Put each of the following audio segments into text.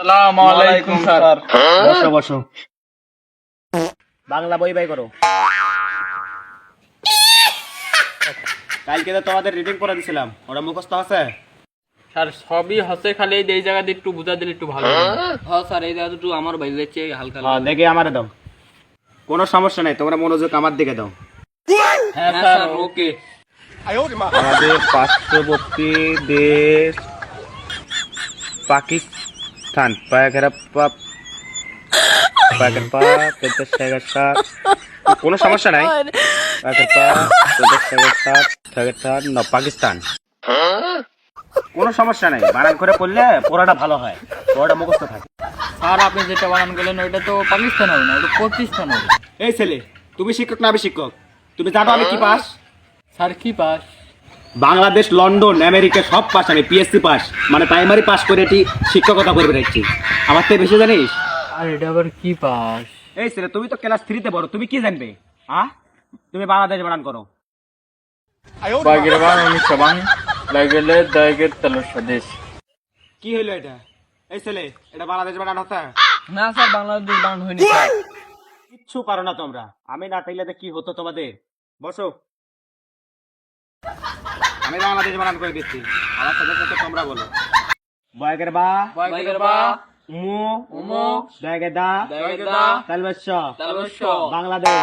সালাম আলাইকুম স্যার। বসো বসো। বাংলা বই বাই করো। কালকে তো তোমাদের রিডিং করে দিছিলাম। ওটা মুখস্থ আছে? স্যার সবই হসে খালি এই জায়গাতে একটু বুঝা দিলে একটু ভালো হ্যাঁ। স্যার এই জায়গা দুটো আমার বাইরে যাচ্ছে হালকা হ্যাঁ দেখে আমারে দাও। কোনো সমস্যা নাই তোমরা মনোযোগ আমার দিকে দাও। হ্যাঁ স্যার ওকে। আমাদের পার্শ্ববর্তী দেশ পাকিস্তান পাপ পেটের সাগর সাত কোনো সমস্যা নাই পেটের সাগর সাগর না পাকিস্তান কোনো সমস্যা নাই বানান করে পড়লে পড়াটা ভালো হয় পড়াটা মুখস্থ থাকে স্যার আপনি যেটা বানান করলেন ওইটা তো পাকিস্তান হবে না ওটা পাকিস্তান হবে এই ছেলে তুমি শিক্ষক না আমি শিক্ষক তুমি জানো আমি কি পাস স্যার কি পাস বাংলাদেশ লন্ডন আমেরিকা সব পাস আমি পিএসসি পাস। মানে প্রাইমারি পাস করে এটি শিক্ষকতা করে বেড়াচ্ছি আমার থেকে বেশি জানিস? আর এটা আবার কি পাস? এই ছেলে তুমি তো ক্লাস থ্রিতে বড় তুমি কি জানবে? হ্যাঁ তুমি বাংলাদেশ বানান করো। বাগের বান উনিশশো বান লাগলে দায়গের তেলের স্বদেশ। কি হইল এটা? এই ছেলে এটা বাংলাদেশ বানান হতা না স্যার বাংলাদেশ বানান হয়নি কিচ্ছু পারো না তোমরা। আমি না তাইলে তো কি হতো তোমাদের? বসো। আমি বাংলাদেশ বানান করে দিচ্ছি। আমার সাথে সাথে তোমরা বলো। বয়গের বা? বাগের বা? মু উমো? জায়গা দা? দায়গের দা? তালবস্য তালবস্য বাংলাদেশ।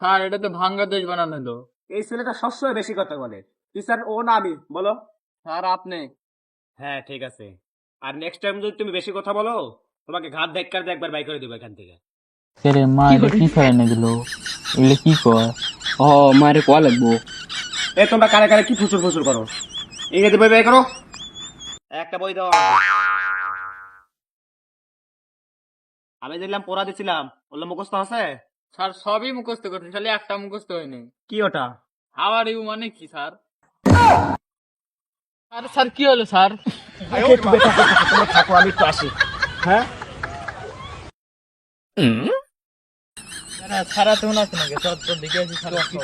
স্যার এটা তো বাংলাদেশ বানান হলো। এই ছেলেটা সবসময় বেশি কথা বলে। তুই স্যার ও না আমি বলো। স্যার আপনি? হ্যাঁ ঠিক আছে। আর নেক্সট টাইম যদি তুমি বেশি কথা বলো তোমাকে ঘাত ধাক্কার দিয়ে একবার বাই করে দেবো এখান থেকে। রে মা এটা কি খায় না গেলো এগুলো কি কয়? ও মারে কোয়া লাগবো। এ তোমরা কারে কারে কি ফুসুর ফুসুর করো? ইংরেজি বই বাই করো। একটা বই দাও আমি দেখলাম পড়া দিছিলাম। বলল মুখস্থ আছে? স্যার সবই মুখস্থ করছেন খালি একটা মুখস্থ হয়নি। কি ওটা? হাওয়ার ইউ মানে কি স্যার? স্যার স্যার কি হলো স্যার? থাকো আমি একটু আসি। হ্যাঁ? সারা তো না নাকি স্যার তো দেখে আছি স্যার কি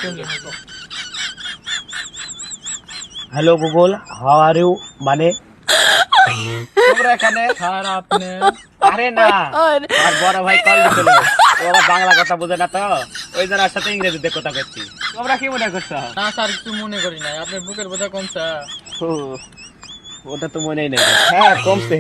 hello Google how are you মানে তোমরা এখানে? স্যার আপনি আরে না। আর বড় ভাই কল দিছিল। ও আবার বাংলা কথা বোঝে না তো। ওই জন্য সাথে ইংরেজিতে কথা করছি তোমরা কি মনে করছ? না স্যার কিছু মনে করি না আপনার বুকের বোঝা কমছে। ওটা তো মনেই নেই। হ্যাঁ কমছে।